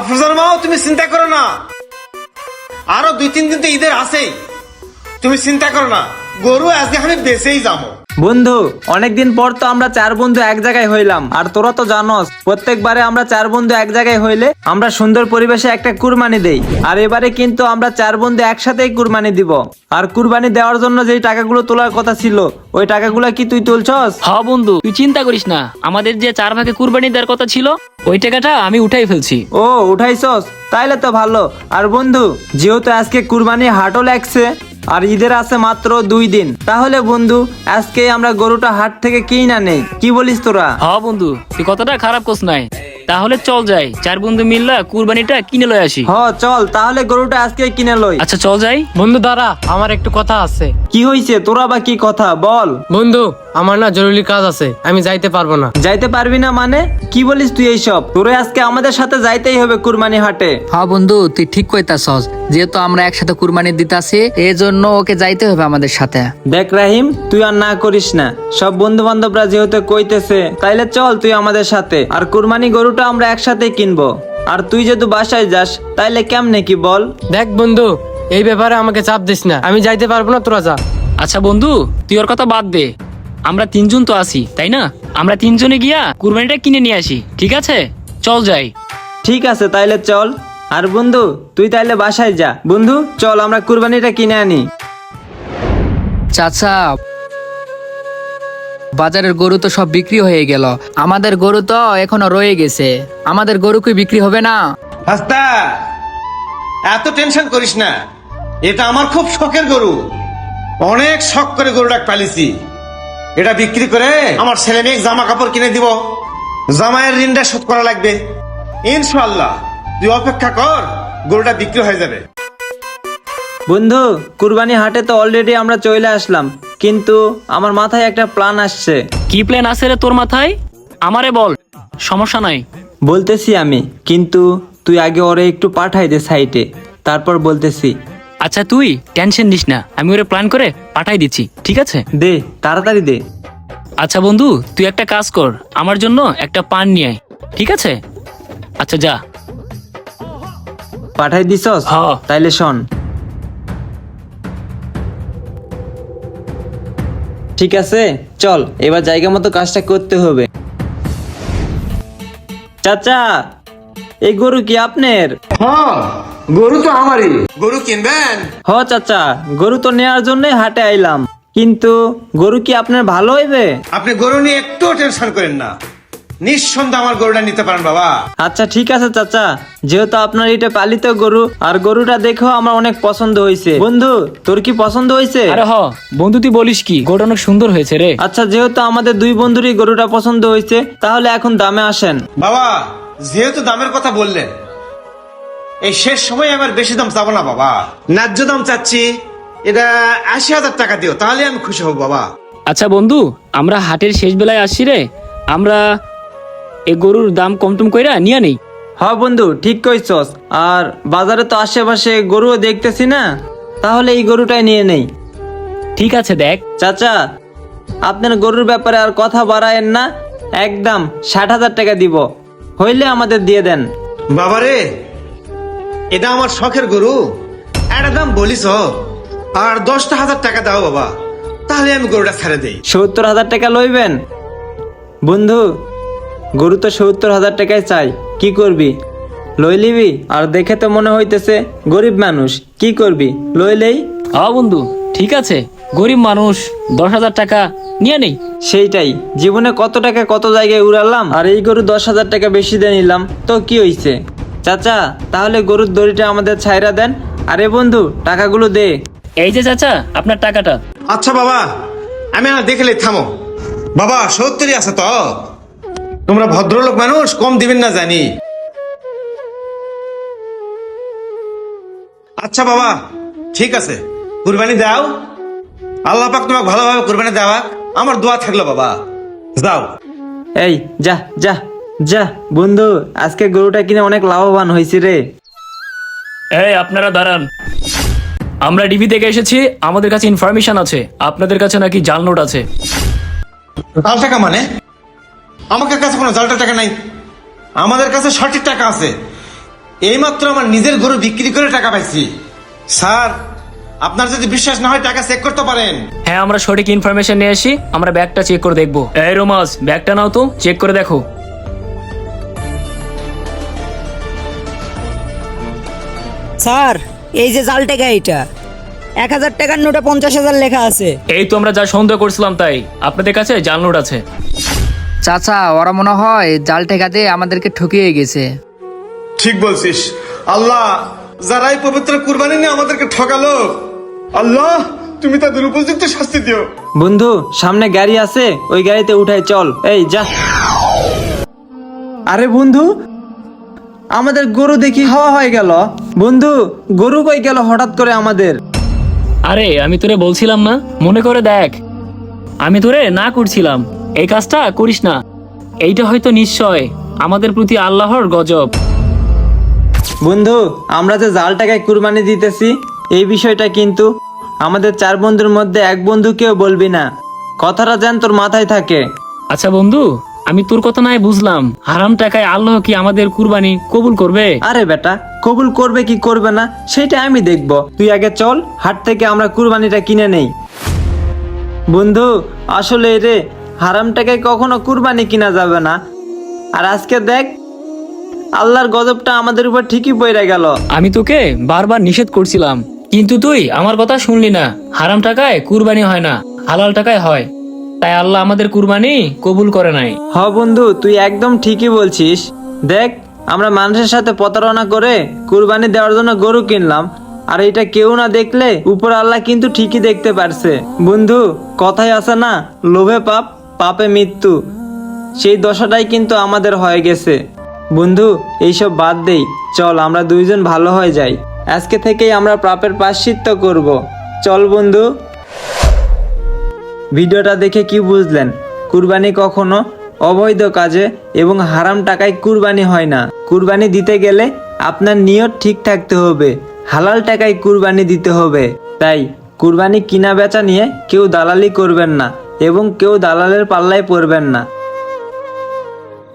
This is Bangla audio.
আফরোজার মাও তুমি চিন্তা করো না। আরও দুই তিন দিন তো ঈদের আছেই। তুমি চিন্তা করো না, গরু আজকে আমি বেঁচেই যাব। বন্ধু অনেকদিন পর তো আমরা চার বন্ধু এক জায়গায় হইলাম। আর তোরা তো জানোস প্রত্যেকবারে আমরা চার বন্ধু এক জায়গায় হইলে আমরা সুন্দর পরিবেশে একটা কুরবানি দেই। আর এবারে কিন্তু আমরা চার বন্ধু একসাথেই কুরবানি দিব। আর কুরবানি দেওয়ার জন্য যেই টাকাগুলো তোলার কথা ছিল ওই টাকাগুলো কি তুই তুলছস? হ বন্ধু তুই চিন্তা করিস না। আমাদের যে চার ভাগে কুরবানি দেওয়ার কথা ছিল ওই টাকাটা আমি উঠাই ফেলছি। ও উঠাইছস? তাইলে তো ভালো। আর বন্ধু যেহেতু আজকে কুরবানি হাটও লাগছে আর ঈদের আছে মাত্র দুই দিন। তাহলে বন্ধু আজকে আমরা গরুটা হাট থেকে কিনা নেই। কি বলিস তোরা? হ বন্ধু তুই কতটা খারাপ কোস নাই। তাহলে চল যাই। চার বন্ধু মিললা কুরবানিটা কিনে লয় আসি। হ চল তাহলে গরুটা আজকে কিনে লই। আচ্ছা চল যাই। বন্ধু দাঁড়া আমার একটু কথা আছে। কি হইছে তোরা বা কি কথা? বল। বন্ধু আমার না জরুরি কাজ আছে আমি যাইতে পারব না। যাইতে পারবি না মানে? কি বলিস তুই এইসব? তোরে আজকে আমাদের সাথে যাইতেই হবে কুরবানি হাটে। হ্যাঁ বন্ধু তুই ঠিক কইতাছস। যেহেতু আমরা একসাথে কুরবানি দিতাছি এই জন্য ওকে যাইতে হবে আমাদের সাথে। দেখ রাহিম তুই আর না করিস না। সব বন্ধু বান্ধবরা যেহেতু কইতেছে তাইলে চল তুই আমাদের সাথে। আর কুরবানি গরুটা আমরা একসাথে কিনবো। আর তুই যেহেতু বাসায় যাস তাইলে কেমনে কি বল? দেখ বন্ধু এই ব্যাপারে আমাকে চাপ দিস না। আমি যাইতে পারব না তোরা যা। আচ্ছা বন্ধু তুই ওর কথা বাদ দে। আমরা তিনজন তো আছি তাই না? আমরা তিনজনে গিয়া কুরবানিটা কিনে নিয়ে আসি ঠিক আছে? চল যাই। ঠিক আছে তাইলে চল। আর বন্ধু তুই তাইলে বাসায় যা। বন্ধু চল আমরা কুরবানিটা কিনে আনি। চাচা বাজারের গরু তো সব বিক্রি হয়ে গেল। আমাদের গরু তো এখনও রয়ে গেছে। আমাদের গরু কি বিক্রি হবে না? হাস্তা এত টেনশন করিস না। এটা আমার খুব শখের গরু। অনেক শখ করে গরুটা পালিছি এটা বিক্রি করে আমার ছেলে মেয়ে জামা কাপড় কিনে দিব। জামাইয়ের ঋণটা শোধ করা লাগবে। ইনশাল্লাহ তুই অপেক্ষা কর গরুটা বিক্রি হয়ে যাবে। বন্ধু কুরবানি হাটে তো অলরেডি আমরা চলে আসলাম কিন্তু আমার মাথায় একটা প্ল্যান আসছে। কি প্ল্যান আছে রে তোর মাথায়? আমারে বল সমস্যা নাই। বলতেছি আমি কিন্তু তুই আগে ওরে একটু পাঠাই দে সাইটে তারপর বলতেছি আচ্ছা তুই টেনশন নিস না। আমি ওরে প্ল্যান করে পাঠাই দিচ্ছি ঠিক আছে? দে তাড়াতাড়ি দে। আচ্ছা বন্ধু তুই একটা কাজ কর আমার জন্য একটা পান নিয়ে আয় ঠিক আছে? আচ্ছা যা। পাঠাই দিছস? হ্যাঁ। তাইলে শোন। ঠিক আছে চল এবার জায়গা মতো কাজটা করতে হবে। চাচা এই গরু কি আপনার? হ্যাঁ। গরু তো আমারই। গরু কিনবেন? হ চাচা গরু তো নেওয়ার জন্যই হাটে আইলাম। কিন্তু গরু কি আপনার ভালো হইবে? আপনি গরু নিয়ে একটু টেনশন করেন না। নিঃসন্দেহে আমার গরুটা নিতে পারেন বাবা। আচ্ছা ঠিক আছে চাচা। যেহেতু আপনার এটা পালিত গরু আর গরুটা দেখেও আমার অনেক পছন্দ হয়েছে বন্ধু তোর কি পছন্দ হয়েছে আরে হ বন্ধু তুই বলিস কি? গরুটা অনেক সুন্দর হয়েছে রে। আচ্ছা যেহেতু আমাদের দুই বন্ধুরই গরুটা পছন্দ হয়েছে তাহলে এখন দামে আসেন। বাবা যেহেতু দামের কথা বললেন এই শেষ সময় আমার বেশি দাম চাবো না বাবা। ন্যায্য দাম চাচ্ছি এটা আশি হাজার টাকা দিও তাহলে আমি খুশি হব বাবা। আচ্ছা বন্ধু আমরা হাটের শেষ বেলায় আসছি রে। আমরা এই গরুর দাম কম টম কইরা নিয়ে নেই। হ বন্ধু ঠিক কইছস। আর বাজারে তো আশেপাশে গরুও দেখতেছি না তাহলে এই গরুটাই নিয়ে নেই। ঠিক আছে দেখ। চাচা আপনার গরুর ব্যাপারে আর কথা বাড়ায়েন না একদম ষাট হাজার টাকা দিব। হইলে আমাদের দিয়ে দেন। বাবারে এটা আমার শখের গরু। একটা দাম বলিস আর দশটা হাজার টাকা দাও বাবা। তাহলে আমি গরুটা ছেড়ে দেই। সত্তর হাজার টাকা লইবেন? বন্ধু গরু তো সত্তর হাজার টাকায় চাই। কি করবি? লই লিবি আর দেখে তো মনে হইতেছে গরিব মানুষ। কি করবি? লইলেই হ্যাঁ বন্ধু ঠিক আছে। গরিব মানুষ দশ হাজার টাকা নিয়ে নেই। সেইটাই। জীবনে কত টাকা কত জায়গায় উড়ালাম আর এই গরু দশ হাজার টাকা বেশি দিয়ে নিলাম। তো কি হইছে? চাচা তাহলে গরুর দড়িটা আমাদের ছাইরা দেন। আরে বন্ধু টাকাগুলো দে। এই যে চাচা আপনার টাকাটা। আচ্ছা বাবা আমি না দেখলে থামো। বাবা সত্তরই আছে তো। তোমরা ভদ্রলোক মানুষ কম দিবেন না জানি। আচ্ছা বাবা ঠিক আছে। কুরবানি দাও। আল্লাহ পাক তোমাকে ভালোভাবে কুরবানি দেওয়া আমার দোয়া থাকল বাবা। যাও। এই যা যা। যা বন্ধু আজকে গরুটা কিনে অনেক লাভবান হয়েছি রে। এই আপনারা দাঁড়ান। আমরা ডিবি থেকে এসেছি আমাদের কাছে ইনফরমেশন আছে। আপনাদের কাছে নাকি জাল নোট আছে। জাল টাকা মানে? আমাকে কাছে কোনো জালটা টাকা নাই। আমাদের কাছে সঠিক টাকা আছে। এইমাত্র আমার নিজের গরু বিক্রি করে টাকা পাইছি। স্যার আপনার যদি বিশ্বাস না হয় টাকা চেক করতে পারেন। হ্যাঁ আমরা সঠিক ইনফরমেশন নিয়ে আসি আমরা ব্যাগটা চেক করে দেখব। এই রোমাস ব্যাগটা নাও তো চেক করে দেখো। স্যার এই যে জাল টাকা এটা এক হাজার টাকার নোটে পঞ্চাশ হাজার লেখা আছে। এই তো আমরা যা সন্দেহ করছিলাম তাই। আপনাদের কাছে জাল নোট আছে। চাচা ওরা মনে হয় জাল ঠেকাতে আমাদেরকে ঠকিয়ে গেছে। ঠিক বলছিস। আল্লাহ যারাই পবিত্র কুরবানি নিয়ে আমাদেরকে ঠকালো আল্লাহ তুমি তাদের উপযুক্ত শাস্তি দিও। বন্ধু সামনে গাড়ি আছে ওই গাড়িতে উঠাই চল। এই যা। আরে বন্ধু আমাদের গরু দেখি হাওয়া হয়ে গেল। বন্ধু গরু কই গেল হঠাৎ করে আমাদের? আরে আমি তোরে বলছিলাম না? মনে করে দেখ। আমি তোরে না করছিলাম। এই কাজটা করিস না। এইটা হয়তো নিশ্চয় আমাদের প্রতি আল্লাহর গজব। বন্ধু আমরা যে জাল টাকায় কুরবানি দিতেছি এই বিষয়টা কিন্তু আমাদের চার বন্ধুর মধ্যে এক বন্ধু কেউ বলবি না। কথাটা যেন তোর মাথায় থাকে। আচ্ছা বন্ধু আমি তোর কথা নাই বুঝলাম। হারাম টাকায় আল্লাহ কি আমাদের কুরবানি কবুল করবে? আরে বেটা কবুল করবে কি করবে না সেটা আমি দেখব। তুই আগে চল হাট থেকে আমরা কুরবানিটা কিনে নেই। বন্ধু আসলে রে হারাম টাকায় কখনো কুরবানি কিনা যাবে না। আর আজকে দেখ আল্লাহর গজবটা আমাদের উপর ঠিকই পড়ে গেল। আমি তোকে বারবার নিষেধ করছিলাম কিন্তু তুই আমার কথা শুনলি না। হারাম টাকায় কুরবানি হয় না হালাল টাকায় হয়। তাই আল্লাহ আমাদের কুরবানি কবুল করে নাই। হ বন্ধু, তুই একদম ঠিকই বলছিস। দেখ, আমরা মানুষের সাথে প্রতারণা করে কুরবানি দেওয়ার জন্য গরু কিনলাম, আর এটা কেউ না দেখলে উপর আল্লাহ কিন্তু ঠিকই দেখতে পারছে। বন্ধু কথাই আছে না, লোভে পাপ, পাপে মৃত্যু। সেই দশাটাই কিন্তু আমাদের হয়ে গেছে। বন্ধু, এইসব বাদ দেই, চল, আমরা দুইজন ভালো হয়ে যাই। আজকে থেকেই আমরা পাপের পাশ্চিত্য করব। চল বন্ধু। ভিডিওটা দেখে কি বুঝলেন? কুরবানি কখনো অবৈধ কাজে এবং হারাম টাকায় কুরবানি হয় না। কুরবানি দিতে গেলে আপনার নিয়ত ঠিক থাকতে হবে। হালাল টাকায় কুরবানি দিতে হবে। তাই কুরবানি কিনা বেচা নিয়ে কেউ দালালি করবেন না এবং কেউ দালালের পাল্লায় পড়বেন না।